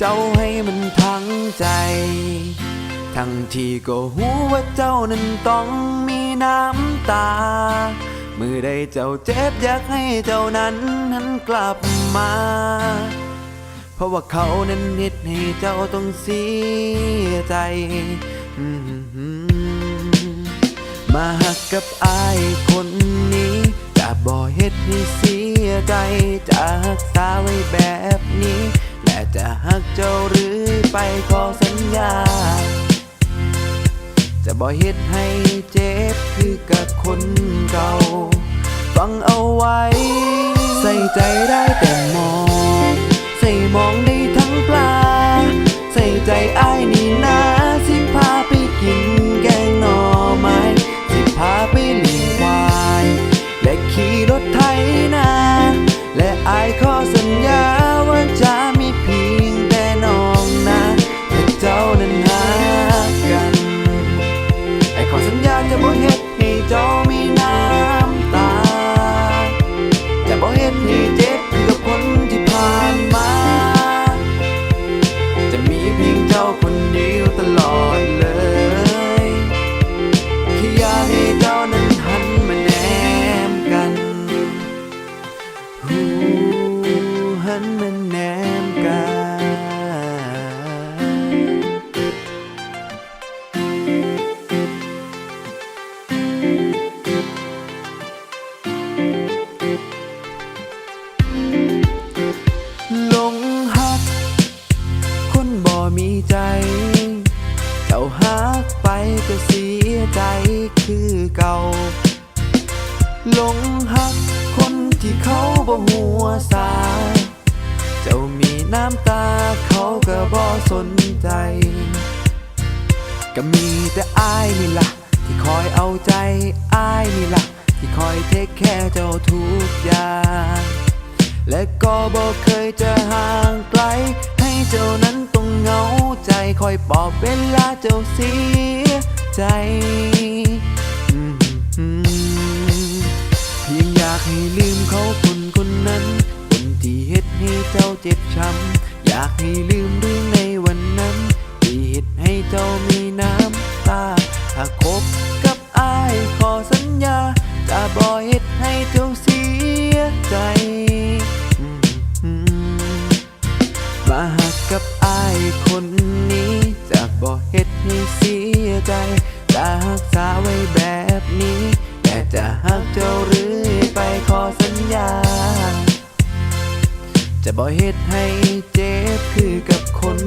เจ้าให้มันทั้งใจ ทั้งที่ก็หูว่าเจ้านั้นต้องมีน้ำตา มือใดเจ้าเจ็บอยากให้เจ้านั้นนั้นกลับมา เพราะว่าเขานั้นเน็ดให้เจ้าต้องเสียใจมมาหักกับอายคนนี้จะบ่เฮ็ดให้เสียใจจะหักษาไว้แบบนี้ และจะหักเจ้าหรือไปขอสัญญา จะบ่เฮ็ดให้เจ็บคือกับคนเก่า ฟังเอาไว้ ใส่ใจได้แต่มอง ใส่มองได้ทั้งปลา ใส่ใจอ้ายนี่นาสิพาไปกินแกงหน่อไม้สิพาไปเลี้ยงควาย และขี่รถไถนาและอายขอสัญ ใจคือเก่าหลงหักคนที่เขาบ่หัวสาเจ้ามีน้ำตาเขาก็บ่สนใจ ก็มีแต่อายนี่ล่ะ ที่คอยเอาใจอายนี่ล่ะ ที่คอยเทคแค่เจ้าทุกอย่างและก็บอกเคยจะห่างไกล ให้เจ้านั้น เหงาใจคอยปอบเวลาเจ้าเสียใจเพียงอยากให้ลืมเขาคนคนนั้น คนที่เฮ็ดให้เจ้าเจ็บช้ำอยากให้ลืมเรื่องในวันนั้น ที่เฮ็ดให้เจ้ามีน้ำ ใจ จะหักษาไว้แบบนี้ แต่จะหักเจ้าเรื่อไปขอสัญญา จะบ่เฮ็ดให้เจ็บคือกับคน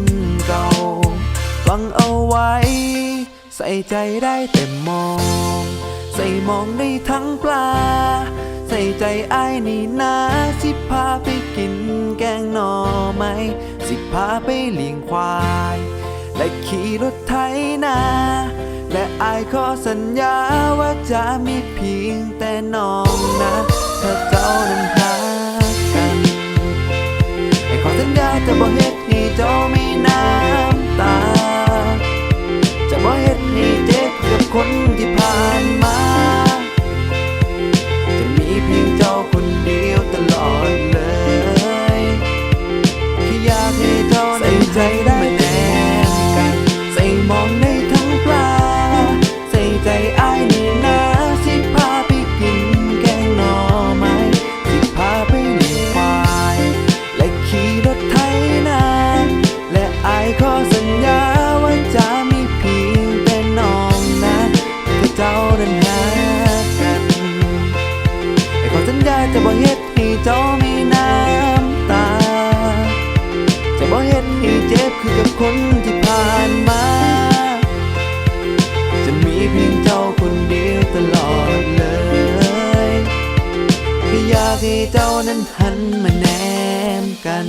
เก่าฟังเอาไว้ ใส่ใจได้แต่มอง ใส่มองได้ทั้งปลา ใส่ใจไอ้นี่นาสิพาไปกินแกงหน่อไม้สิพาไปเลี้ยงควาย และขี่รถไถนาายขอสัญญาว่าจะมีเพียงแต่น้องนะถ้าเจ้านั้นหากันไอ้ขอสัญญาจะบอกเหตุให้เจ้ามีน้ำตา จะบอกเหตุให้เจ็บกับคนที่ผ่าน กับคนที่ผ่านมา จะมีเพียงเจ้าคนเดียวตลอดเลยแค่อยากให้เจ้านั้นหันมาแนมกัน